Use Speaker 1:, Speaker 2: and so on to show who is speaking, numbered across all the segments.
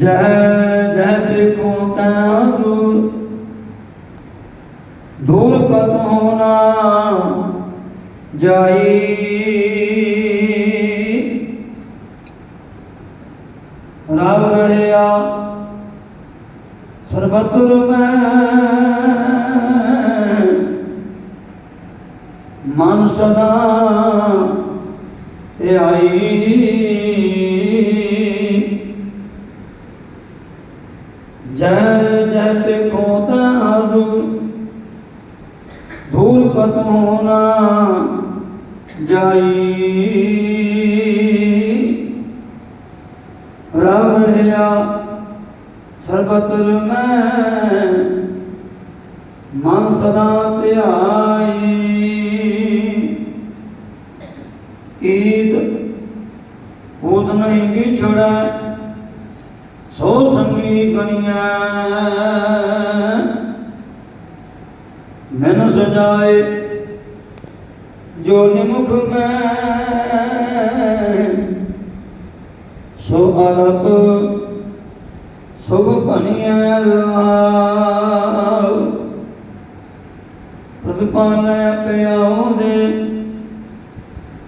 Speaker 1: ਜੈ ਜੈ ਬਿਕੋ ਤਾਜ਼ੂਰ ਦੂਰ ਕਤ ਹੋਣਾ ਜਾਈ। ਰਵ ਰਹਿਆ ਸਰਬਤੁਰ ਮੈਂ ਮਨ ਸਦਾ ਤੇ ਆਈ। ਧੂਲ ਕਤ ਹੋਣਾ ਜਾਈ। ਰਵ ਰਹਿਆ ਸਰਬਤਰ ਮੈਂ, ਮਨ ਸਦਾ ਧਿਆਈ। ਈਦ ਉਦ ਨਹੀਂ ਵਿਛੜੈ, ਸੋ ਸੰਗੀ ਕਨੀਐ ਮੈਨੂੰ ਸਜਾਏ, ਜੋ ਨਿਮੁਖ ਮੈਂ, ਸੋ ਅਰਪ ਸੁਭ ਭਨੀਐ ਰਵਾਉ ਪ੍ਰਤਪਾਨ ਪਿਆਉ ਦੇ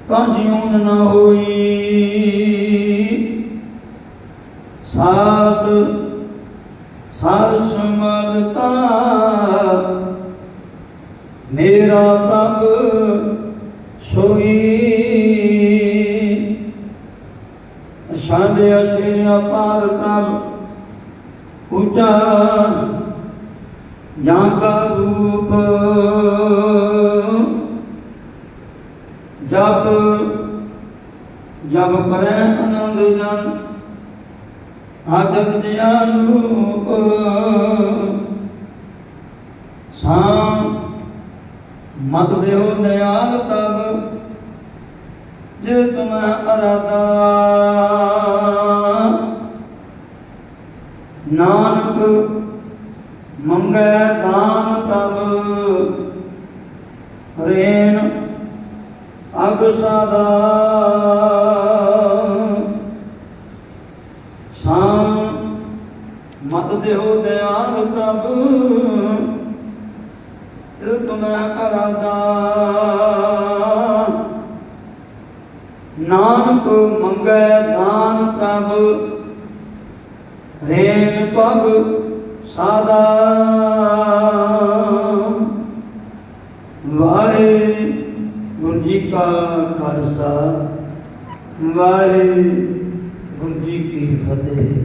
Speaker 1: ਕਾਂਜਿਉ ਨ ਹੋਈ। ਸਾਸ ਸਾਸ ਮਰਤਾ ਮੇਰਾ ਪ੍ਰਭ ਸੋਈ। ਅਸ਼ਾਂਦੇ ਅਸਿਰ ਅਪਾਰ ਪ੍ਰਭ ਉਚਾ ਜਾਂ ਕਾ ਰੂਪ। ਜਪ ਜਪ ਕਰੈ ਆਨੰਦ ਜਨ ਆਜਤ ਜਿਆਨੂਪ ਸਾਮ ਮਤ ਦੇਹੁ ਦਇਆਲ ਤਬ ਜੇ ਤੁਮੈ ਅਰਾਦਾ ਨਾਨਕ ਮੰਗੈ ਦਾਨ ਤਬ ਰੇਨ ਅਗ ਸਦਾ ਇਹ ਤੁਮੈ ਨਾਨਕ ਮੰਗੈ ਦਾਨ ਪ੍ਰਭ, ਰੇਨ ਪਗ ਸਾਦਾ। ਵਾਹਿਗੁਰੂ ਜੀ ਕਾ ਖਾਲਸਾ, ਵਾਹਿਗੁਰੂ ਜੀ ਕੀ ਫਤਿਹ।